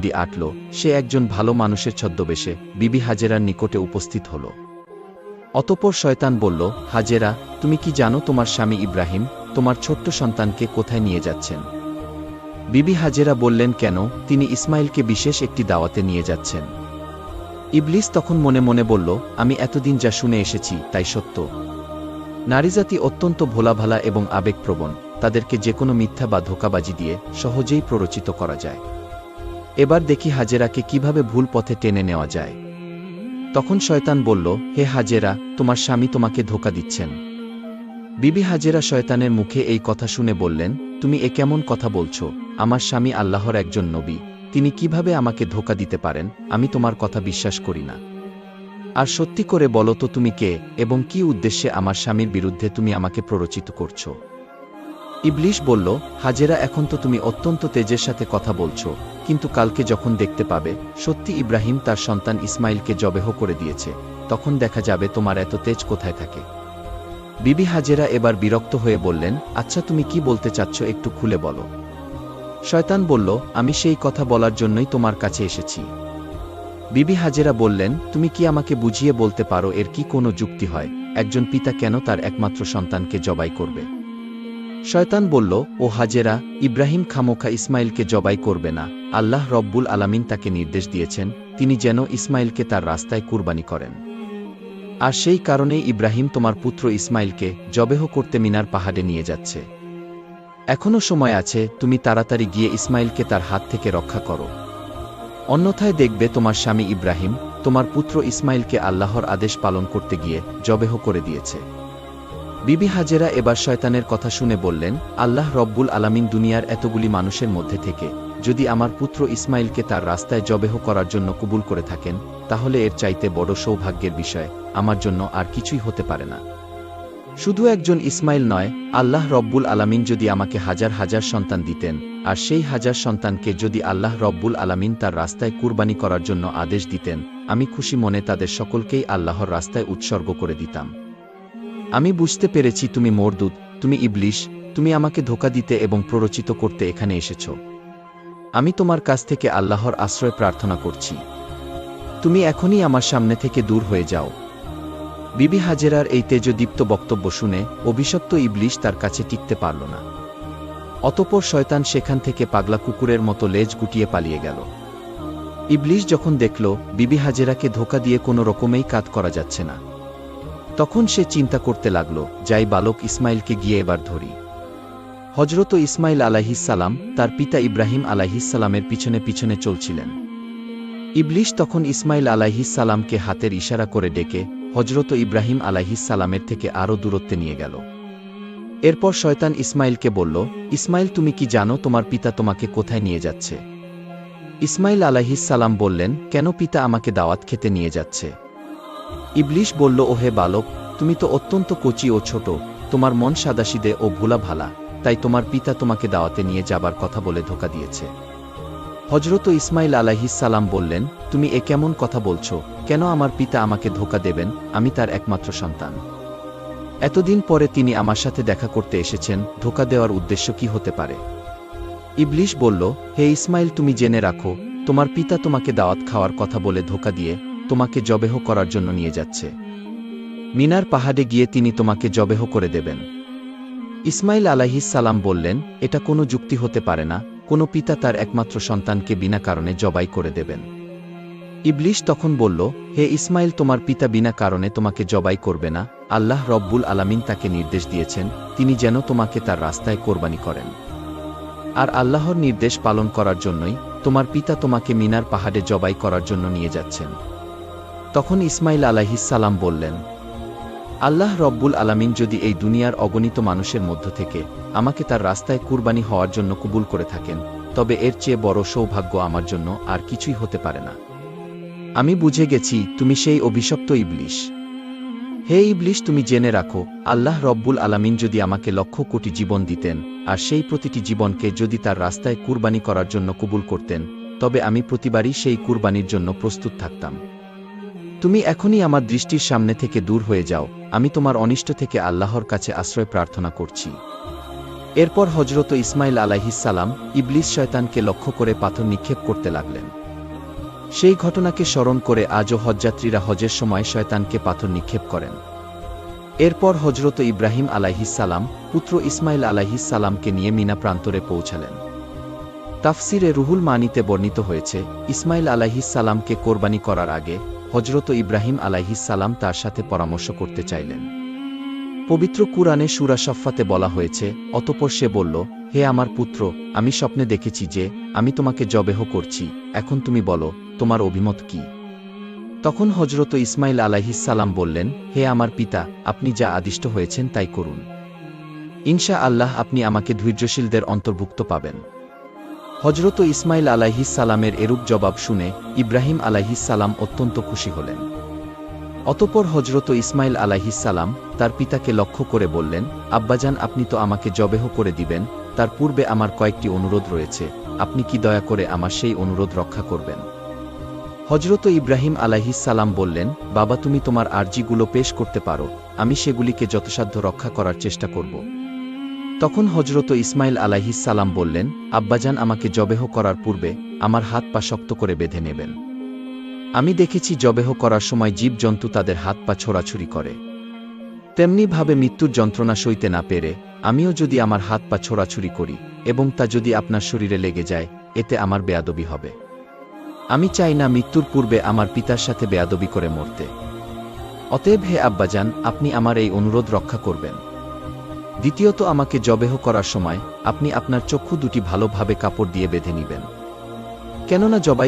দি আটল, সে একজন ভালো মানুষের ছদ্মবেশে বিবি হাজেরার নিকটে উপস্থিত হল। অতপর শয়তান বলল, হাজেরা, তুমি কি জানো তোমার স্বামী ইব্রাহিম, তোমার ছোট্ট সন্তানকে কোথায় নিয়ে যাচ্ছেন? বিবি হাজেরা বললেন, কেন? তিনি ইসমাইলকে বিশেষ একটি দাওয়াতে নিয়ে যাচ্ছেন। ইবলিস তখন মনে মনে বলল, আমি এতদিন যা শুনে এসেছি, তাই সত্য। নারীজাতি অত্যন্ত ভোলাভালা এবং আবেগপ্রবণ, তাদেরকে যে কোনো মিথ্যা বা ধোকাবাজি দিয়ে সহজেই প্ররোচিত করা যায়। এবার দেখি হাজেরাকে কীভাবে ভুল পথে টেনে নেওয়া যায়। তখন শয়তান বলল, হে হাজেরা, তোমার স্বামী তোমাকে ধোকা দিচ্ছেন। বিবি হাজেরা শয়তানের মুখে এই কথা শুনে বললেন, তুমি এ কেমন কথা বলছো? আমার স্বামী আল্লাহর একজন নবী। তিনি কীভাবে আমাকে ধোকা দিতে পারেন? আমি তোমার কথা বিশ্বাস করি না। আর সত্যি করে বলো তো তুমি কে এবং কি উদ্দেশ্যে আমার স্বামীর বিরুদ্ধে তুমি আমাকে প্ররোচিত করছ? ইবলিশ বলল, হাজেরা, এখন তো তুমি অত্যন্ত তেজের সাথে কথা বলছো। কিন্তু কালকে যখন দেখতে পাবে, সত্যি ইব্রাহিম তার সন্তান ইসমাইলকে জবেহ করে দিয়েছে, তখন দেখা যাবে তোমার এত তেজ কোথায় থাকে। বিবি হাজেরা এবার বিরক্ত হয়ে বললেন আচ্ছা তুমি কি বলতে চাচ্ছ একটু খুলে বলো। শয়তান বলল, আমি সেই কথা বলার জন্যই তোমার কাছে এসেছি। বিবি হাজেরা বললেন, তুমি কি আমাকে বুঝিয়ে বলতে পারো এর কি কোনো যুক্তি হয়, একজন পিতা কেন তার একমাত্র সন্তানকে জবাই করবে? শয়তান বলল, ও হাজেরা, ইব্রাহিম খামোখা ইসমাইলকে জবাই করবে না। আল্লাহ রব্বুল আলামিন তাকে নির্দেশ দিয়েছেন, তিনি যেন ইসমাইলকে তার রাস্তায় কুরবানি করেন। আর সেই কারণেই ইব্রাহিম তোমার পুত্র ইসমাইলকে জবেহ করতে মিনার পাহাড়ে নিয়ে যাচ্ছে। এখনও সময় আছে, তুমি তাড়াতাড়ি গিয়ে ইসমাইলকে তার হাত থেকে রক্ষা করো। অন্যথায় দেখবে তোমার স্বামী ইব্রাহিম, তোমার পুত্র ইসমাইলকে আল্লাহর আদেশ পালন করতে গিয়ে জবেহ করে দিয়েছে। বিবি হাজেরা এবার শয়তানের কথা শুনে বললেন, আল্লাহ রব্বুল আলামিন দুনিয়ার এতগুলি মানুষের মধ্যে থেকে, যদি আমার পুত্র ইসমাইলকে তার রাস্তায় জবেহ করার জন্য কবুল করে থাকেন, তাহলে এর চাইতে বড় সৌভাগ্যের বিষয়, আমার জন্য আর কিছুই হতে পারে না। শুধু একজন ইসমাইল নয়, আল্লাহ রব্বুল আলামিন যদি আমাকে হাজার হাজার সন্তান দিতেন, আর সেই হাজার সন্তানকে যদি আল্লাহ রব্বুল আলামিন তার রাস্তায় কুরবানি করার জন্য আদেশ দিতেন, আমি খুশি মনে তাদের সকলকেই আল্লাহর রাস্তায় উৎসর্গ করে দিতাম। আমি বুঝতে পেরেছি তুমি মরদুদ তুমি ইবলিশ, তুমি আমাকে ধোকা দিতে এবং প্ররোচিত করতে এখানে এসেছ। আমি তোমার কাছ থেকে আল্লাহর আশ্রয় প্রার্থনা করছি। তুমি এখনই আমার সামনে থেকে দূর হয়ে যাও। বিবি হাজেরার এই তেজদীপ্ত বক্তব্য শুনে অভিশপ্ত ইবলিশ তার কাছে টিকতে পারল না। অতপর শয়তান সেখান থেকে পাগলা কুকুরের মতো লেজ গুটিয়ে পালিয়ে গেল। ইবলিশ যখন দেখল, বিবি হাজেরাকে ধোকা দিয়ে কোনো রকমেই কাজ করা যাচ্ছে না। তখন সে চিন্তা করতে লাগল, যাই বালক ইসমাইলকে গিয়ে এবার ধরি। হজরত ইসমাইল আলাহিসাল্লাম তার পিতা ইব্রাহিম আলাহিসাল্লামের পিছনে পিছনে চলছিলেন। ইবলিশ তখন ইসমাইল আলাহিসাল্লামকে হাতের ইশারা করে ডেকে হজরত ইব্রাহিম আলাহিসাল্লামের থেকে আরও দূরত্বে নিয়ে গেল। এরপর শয়তান ইসমাইলকে বলল, ইসমাইল, তুমি কি জানো তোমার পিতা তোমাকে কোথায় নিয়ে যাচ্ছে? ইসমাইল আলাহিসাল্লাম বললেন, কেন পিতা আমাকে দাওয়াত খেতে নিয়ে যাচ্ছে? ইবলিশ বলল, ওহে বালক, তুমি তো অত্যন্ত কচি ও ছোট। তোমার মন সাদাসিদে ও ভোলা ভালা। তাই তোমার পিতা তোমাকে দাওয়াতে নিয়ে যাবার কথা বলে ধোকা দিয়েছে। হজরত ইসমাইল আলাহিসাল্লাম বললেন, তুমি এ কেমন কথা বলছো? কেন আমার পিতা আমাকে ধোকা দেবেন? আমি তার একমাত্র সন্তান। এতদিন পরে তিনি আমার সাথে দেখা করতে এসেছেন। ধোকা দেওয়ার উদ্দেশ্য কি হতে পারে? ইবলিশ বলল, হে ইসমাইল তুমি জেনে রাখো, তোমার পিতা তোমাকে দাওয়াত খাওয়ার কথা বলে ধোকা দিয়ে তোমাকে জবেহ করার জন্য নিয়ে যাচ্ছে। মিনার পাহাড়ে গিয়ে তিনি তোমাকে জবেহ করে দেবেন। ইসমাইল সালাম বললেন, এটা কোনো যুক্তি হতে পারে না, কোনো পিতা তার একমাত্র সন্তানকে বিনা কারণে জবাই করে দেবেন। ইবলিশ তখন বলল, হে ইসমাইল, তোমার পিতা বিনা কারণে তোমাকে জবাই করবে না, আল্লাহ রব্বুল আলামিন তাকে নির্দেশ দিয়েছেন, তিনি যেন তোমাকে তার রাস্তায় কোরবানি করেন। আর আল্লাহর নির্দেশ পালন করার জন্যই তোমার পিতা তোমাকে মিনার পাহাড়ে জবাই করার জন্য নিয়ে যাচ্ছেন। তখন ইসমাইল আলাহিসাল্লাম বললেন, আল্লাহ রব্বুল আলামিন যদি এই দুনিয়ার অগণিত মানুষের মধ্য থেকে আমাকে তার রাস্তায় কুরবানি হওয়ার জন্য কবুল করে থাকেন, তবে এর চেয়ে বড় সৌভাগ্য আমার জন্য আর কিছুই হতে পারে না। আমি বুঝে গেছি তুমি সেই অভিশপ্ত ইবলিশ। হে ইবলিশ, তুমি জেনে রাখো, আল্লাহ রব্বুল আলামিন যদি আমাকে লক্ষ কোটি জীবন দিতেন, আর সেই প্রতিটি জীবনকে যদি তার রাস্তায় কুরবানি করার জন্য কবুল করতেন, তবে আমি প্রতিবারই সেই কুরবানির জন্য প্রস্তুত থাকতাম। তুমি এখনই আমার দৃষ্টির সামনে থেকে দূর হয়ে যাও, আমি তোমার অনিষ্ট থেকে আল্লাহর কাছে আশ্রয় প্রার্থনা করছি। এরপর হজরত ইসমাইল আলাইহিসালাম ইবলিস শয়তানকে লক্ষ্য করে পাথর নিক্ষেপ করতে লাগলেন। সেই ঘটনাকে স্মরণ করে আজও হজযাত্রীরা হজের সময় শয়তানকে পাথর নিক্ষেপ করেন। এরপর হজরত ইব্রাহিম আলাইহিসালাম পুত্র ইসমাইল আলাইহিসালামকে নিয়ে মিনা প্রান্তরে পৌঁছালেন। তাফসিরে রুহুল মানিতে বর্ণিত হয়েছে ইসমাইল আলাইহিসালামকে কোরবানি করার আগে হজরত ইব্রাহিম আলাইহিসালাম তার সাথে পরামর্শ করতে চাইলেন। পবিত্র কুরআনে সুরা সফাতে বলা হয়েছে, অতপর সে বলল, হে আমার পুত্র, আমি স্বপ্নে দেখেছি যে আমি তোমাকে জবেহ করছি, এখন তুমি বলো, তোমার অভিমত কি? তখন হজরত ইসমাইল আলাইহিসাল্লাম বললেন, হে আমার পিতা, আপনি যা আদিষ্ট হয়েছেন তাই করুন। ইনশা আল্লাহ আপনি আমাকে ধৈর্যশীলদের অন্তর্ভুক্ত পাবেন। হজরত ইসমাইল আলাইহিসালামের এরূপ জবাব শুনে ইব্রাহিম আলাইহিসালাম অত্যন্ত খুশি হলেন। অতপর হজরত ইসমাইল আলাইহিসালাম তার পিতাকে লক্ষ্য করে বললেন, আব্বাজান, আপনি তো আমাকে জবেহ করে দিবেন, তার পূর্বে আমার কয়েকটি অনুরোধ রয়েছে, আপনি কি দয়া করে আমার সেই অনুরোধ রক্ষা করবেন? হজরত ইব্রাহিম আলাইহিসালাম বললেন, বাবা, তুমি তোমার আর্জিগুলো পেশ করতে পারো, আমি সেগুলিকে যথাসাধ্য রক্ষা করার চেষ্টা করব। তখন হজরত ইসমাইল আলাইহিসালাম বললেন, আব্বাজান আমাকে জবেহ করার পূর্বে আমার হাত পা শক্ত করে বেঁধে নেবেন। আমি দেখেছি জবেহ করার সময় জীবজন্তু তাদের হাত পা ছোড়াছুরি করে। তেমনিভাবে মৃত্যুর যন্ত্রণা সইতে না পেরে আমিও যদি আমার হাত পা ছোড়াছুরি করি এবং তা যদি আপনার শরীরে লেগে যায়, এতে আমার বেয়াদবি হবে। আমি চাই না মৃত্যুর পূর্বে আমার পিতার সাথে বেয়াদবি করে মরতে। অতএব হে আব্বাজান, আপনি আমার এই অনুরোধ রক্ষা করবেন। দ্বিতীয়ত আমাকে জবেহ করার সময় আপনি আপনার চক্ষু দুটি ভালোভাবে কাপড় দিয়ে বেঁধে নিবেন। কেননা জবাই